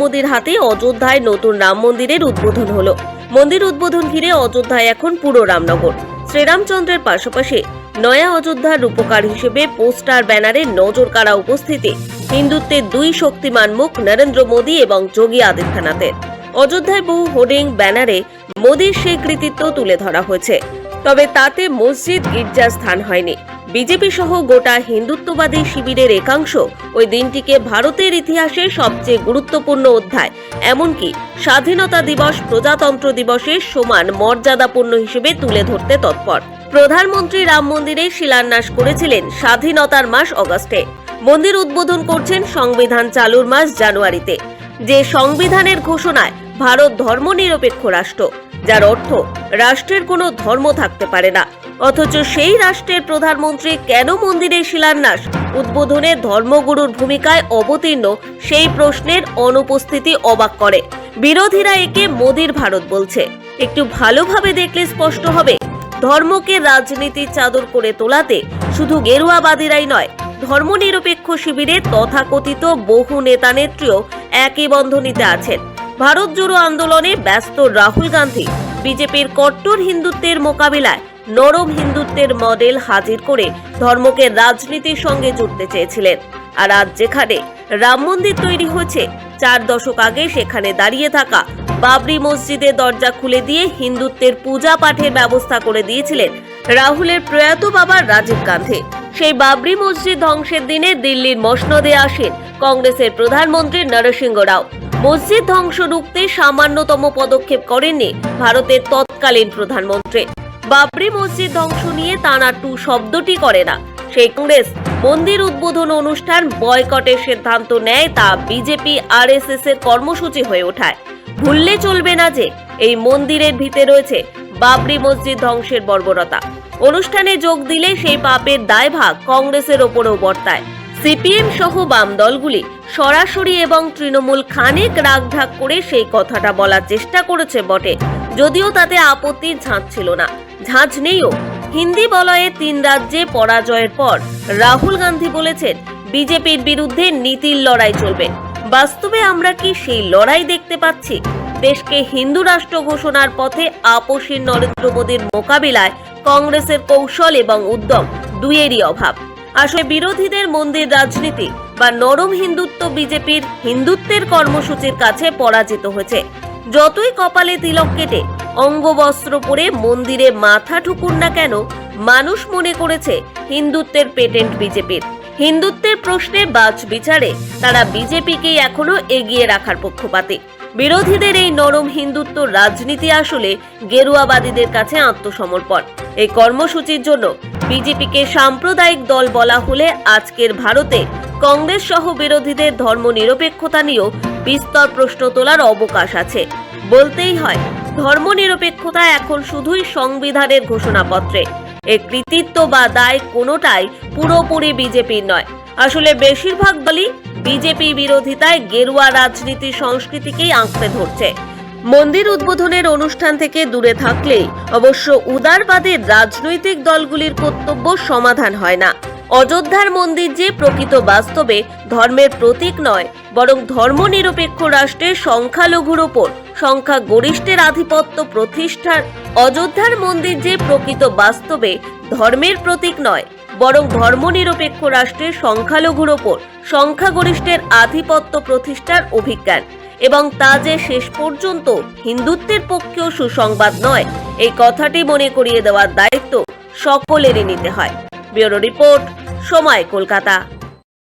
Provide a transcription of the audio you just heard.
মোদীর হাতে অযোধ্যায় নতুন রাম মন্দিরের উদ্বোধন হলো। মন্দির উদ্বোধন ঘিরে অযোধ্যায় এখন পুরো রামনগর। শ্রীরামচন্দ্রের পাশাপাশি নয়া অযোধ্যার রূপকার হিসেবে পোস্টার, ব্যানারে নজর কাড়া উপস্থিতি। হিন্দুত্বের দুই শক্তিমান মুখ নরেন্দ্র মোদী এবং যোগী আদিত্যনাথের। অযোধ্যায় বহু হোর্ডিং, ব্যানারে মোদীর সেই কৃতিত্ব তুলে ধরা হয়েছে। তবে তাতে মসজিদ গির্জার স্থান হয়নি। বিজেপি সহ গোটা হিন্দুত্ববাদী শিবিরের একাংশ ওই দিনটিকে ভারতের ইতিহাসে সবচেয়ে গুরুত্বপূর্ণ অধ্যায়। এমনকি স্বাধীনতা দিবস, প্রজাতন্ত্র দিবসের সমান মর্যাদাপূর্ণ হিসেবে তুলে ধরতে তৎপর। প্রধানমন্ত্রী রাম মন্দিরে শিলান্যাস করেছিলেন স্বাধীনতার মাস অগস্টে। মন্দির উদ্বোধন করছেন সংবিধান চালুর মাস জানুয়ারিতে। যে সংবিধানের ঘোষণায় ভারত ধর্মনিরপেক্ষ রাষ্ট্র, যার অর্থ রাষ্ট্রের কোনো ধর্ম থাকতে পারে না। অথচ সেই রাষ্ট্রের প্রধানমন্ত্রী কেন মন্দিরে শিলান্যাস? উদ্বোধনে ধর্মগুরুর ভূমিকায় অবতীর্ণ সেই প্রশ্নের অনুপস্থিতি অবাক করে। বিরোধীরা একে মোদির ভারত বলছে। একটু ভালোভাবে দেখলে স্পষ্ট হবে। ধর্মকে রাজনীতির চাদর করে তোলাতে শুধু গেরুয়াবাদীরাই নয়, ধর্মনিরপেক্ষ শিবিরে তথাকথিত বহু নেতা নেত্রীও একই বন্ধনীতে আছেন। ভারত জোড়ো আন্দোলনে ব্যস্ত রাহুল গান্ধী, বিজেপির কট্টর হিন্দুত্বের মোকাবিলায় নরম হিন্দুত্বের মডেল হাজির করে ধর্মকে রাজনীতির সঙ্গে জুড়তে চেয়েছিলেন। আর আজ যেখানে রাম মন্দির তৈরি হয়েছে, চার দশক আগে সেখানে দাঁড়িয়ে থাকা বাবরি মসজিদের দরজা খুলে দিয়ে হিন্দুত্বের পূজা পাঠের ব্যবস্থা করে দিয়েছিলেন রাহুলের প্রয়াত বাবা রাজীব গান্ধী। সেই বাবরি মসজিদ ধ্বংসের দিনে দিল্লির মসনদে আসেন কংগ্রেসের প্রধানমন্ত্রী নরসিংহ রাও। মসজিদ ধ্বংস রুখতে সামান্যতম পদক্ষেপ করেননি ভারতের তৎকালীন প্রধানমন্ত্রী। বাবরি মসজিদ ধ্বংস নিয়ে তাঁরা টু শব্দটি করে না। সেই কংগ্রেস মন্দির উদ্বোধন অনুষ্ঠান বয়কটের সিদ্ধান্ত নেয় তা বিজেপি আরএসএস এর কর্মসূচি হয়ে ওঠায়। ভুললে চলবে না যে, এই মন্দিরের ভিতরে রয়েছে বাবরি মসজিদ ধ্বংসের বর্বরতা। অনুষ্ঠানে যোগ দিলে সেই পাপের দায়ভাগ কংগ্রেসের ওপরেও বর্তায়। সিপিএম সহ বাম দলগুলি সরাসরি এবং তৃণমূল খানিক রাগঢাক করে সেই কথাটা বলার চেষ্টা করেছে বটে। যদিও তাতে আপত্তির ঝাঁজ ছিল না। ঝাঁজ নেইও। হিন্দি বলয়ে তিন রাজ্যে পরাজয়ের পর রাহুল গান্ধী বলেছেন, বিজেপির বিরুদ্ধে নীতির লড়াই চলবে। বাস্তবে আমরা কি সেই লড়াই দেখতে পাচ্ছি? দেশকে হিন্দু রাষ্ট্র ঘোষণার পথে আপসীর নরেন্দ্র মোদীর মোকাবিলায় কংগ্রেসের কৌশল এবং উদ্যম দুইয়েরই অভাব। আসলে বিরোধীদের মন্দির রাজনীতি বা নরম হিন্দুত্ব বিজেপির হিন্দুত্বের কর্মসূচির কাছে পরাজিত হয়েছে। যতই কপালে তিলক কেটে অঙ্গবস্ত্র পরে মন্দিরে মাথা ঠুকুন না কেন, মানুষ মনে করেছে হিন্দুত্বের পেটেন্ট বিজেপির। হিন্দুত্বের প্রশ্নে বাজ বিচারে তারা বিজেপিকেই এখনও এগিয়ে রাখার পক্ষপাতী। বিরোধীদের এই নরম হিন্দুত্ব রাজনীতি আসলে গেরুয়াবাদীদের কাছে আত্মসমর্পণ। এই কর্মসূচির জন্য বিজেপিকে সাম্প্রদায়িক দল বলা হলে আজকের ভারতে কংগ্রেস সহ বিরোধীদের ধর্মনিরপেক্ষতা নিয়েও বিস্তর প্রশ্ন তোলার অবকাশ আছে। বলতেই হয়, ধর্মনিরপেক্ষতা এখন শুধুই সংবিধানের ঘোষণাপত্রে। এর কৃতিত্ব বা দায় কোনোটাই পুরোপুরি বিজেপির নয়। আসলে বেশিরভাগ দলই বিজেপি বিরোধিতায় গেরুয়া রাজনীতি সংস্কৃতিকেই আঁকড়ে ধরছে। মন্দির উদ্বোধনের অনুষ্ঠান থেকে দূরে থাকলেই অবশ্য উদারবাদের রাজনৈতিক দলগুলির কর্তব্য সমাধান হয় না। অযোধ্যার মন্দির যে প্রকৃত বাস্তবে ধর্মের প্রতীক নয়, বরং ধর্মনিরপেক্ষ রাষ্ট্রের সংখ্যালঘুর ওপর সংখ্যা গরিষ্ঠের আধিপত্য প্রতিষ্ঠার অযোধ্যার মন্দির যে প্রকৃত বাস্তবে ধর্মের প্রতীক নয় বরং ধর্মনিরপেক্ষ রাষ্ট্রের সংখ্যালঘুর ওপর সংখ্যাগরিষ্ঠের আধিপত্য প্রতিষ্ঠার অভিজ্ঞান এবং তা যে শেষ পর্যন্ত হিন্দুত্বের পক্ষেও সুসংবাদ নয়, এই কথাটি মনে করিয়ে দেওয়ার দায়িত্ব সকলেরই নিতে হয়। ব্যুরো রিপোর্ট, সময় কলকাতা।